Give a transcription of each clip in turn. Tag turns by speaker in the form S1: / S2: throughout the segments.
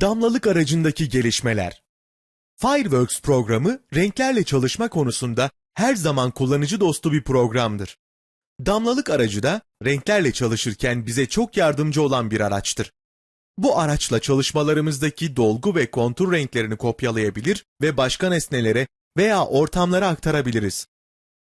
S1: Damlalık aracındaki gelişmeler. Fireworks programı renklerle çalışma konusunda her zaman kullanıcı dostu bir programdır. Damlalık aracı da renklerle çalışırken bize çok yardımcı olan bir araçtır. Bu araçla çalışmalarımızdaki dolgu ve kontur renklerini kopyalayabilir ve başka nesnelere veya ortamlara aktarabiliriz.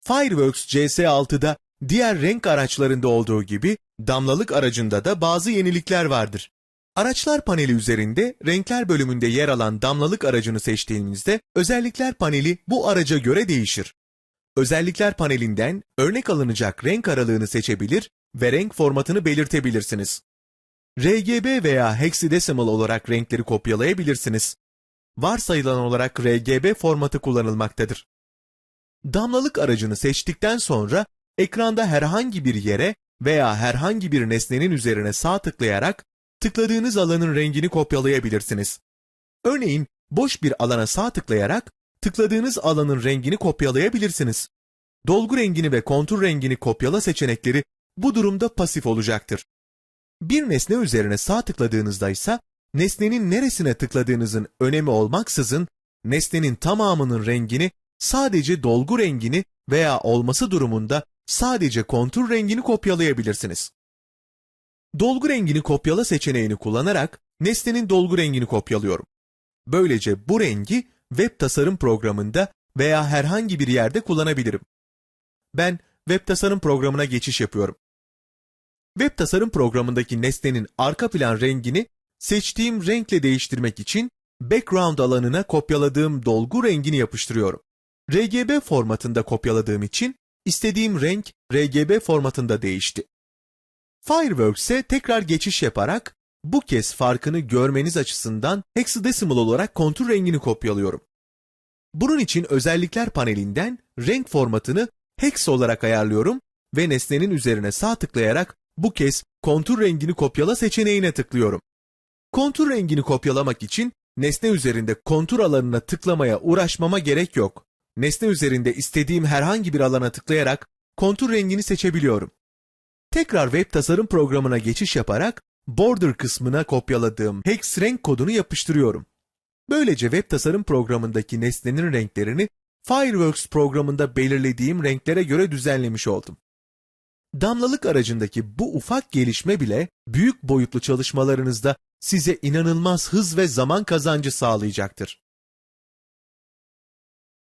S1: Fireworks CS6'da diğer renk araçlarında olduğu gibi damlalık aracında da bazı yenilikler vardır. Araçlar paneli üzerinde renkler bölümünde yer alan damlalık aracını seçtiğinizde özellikler paneli bu araca göre değişir. Özellikler panelinden örnek alınacak renk aralığını seçebilir ve renk formatını belirtebilirsiniz. RGB veya hexadecimal olarak renkleri kopyalayabilirsiniz. Varsayılan olarak RGB formatı kullanılmaktadır. Damlalık aracını seçtikten sonra ekranda herhangi bir yere veya herhangi bir nesnenin üzerine sağ tıklayarak tıkladığınız alanın rengini kopyalayabilirsiniz. Örneğin boş bir alana sağ tıklayarak tıkladığınız alanın rengini kopyalayabilirsiniz. Dolgu rengini ve kontur rengini kopyala seçenekleri bu durumda pasif olacaktır. Bir nesne üzerine sağ tıkladığınızda ise nesnenin neresine tıkladığınızın önemi olmaksızın nesnenin tamamının rengini sadece dolgu rengini veya olması durumunda sadece kontur rengini kopyalayabilirsiniz. Dolgu rengini kopyala seçeneğini kullanarak nesnenin dolgu rengini kopyalıyorum. Böylece bu rengi web tasarım programında veya herhangi bir yerde kullanabilirim. Ben web tasarım programına geçiş yapıyorum. Web tasarım programındaki nesnenin arka plan rengini seçtiğim renkle değiştirmek için background alanına kopyaladığım dolgu rengini yapıştırıyorum. RGB formatında kopyaladığım için istediğim renk RGB formatında değişti. Fireworks'e tekrar geçiş yaparak bu kez farkını görmeniz açısından hexadecimal olarak kontur rengini kopyalıyorum. Bunun için özellikler panelinden renk formatını hex olarak ayarlıyorum ve nesnenin üzerine sağ tıklayarak bu kez kontur rengini kopyala seçeneğine tıklıyorum. Kontur rengini kopyalamak için nesne üzerinde kontur alanına tıklamaya uğraşmama gerek yok. Nesne üzerinde istediğim herhangi bir alana tıklayarak kontur rengini seçebiliyorum. Tekrar web tasarım programına geçiş yaparak border kısmına kopyaladığım hex renk kodunu yapıştırıyorum. Böylece web tasarım programındaki nesnenin renklerini Fireworks programında belirlediğim renklere göre düzenlemiş oldum. Damlalık aracındaki bu ufak gelişme bile büyük boyutlu çalışmalarınızda size inanılmaz hız ve zaman kazancı sağlayacaktır.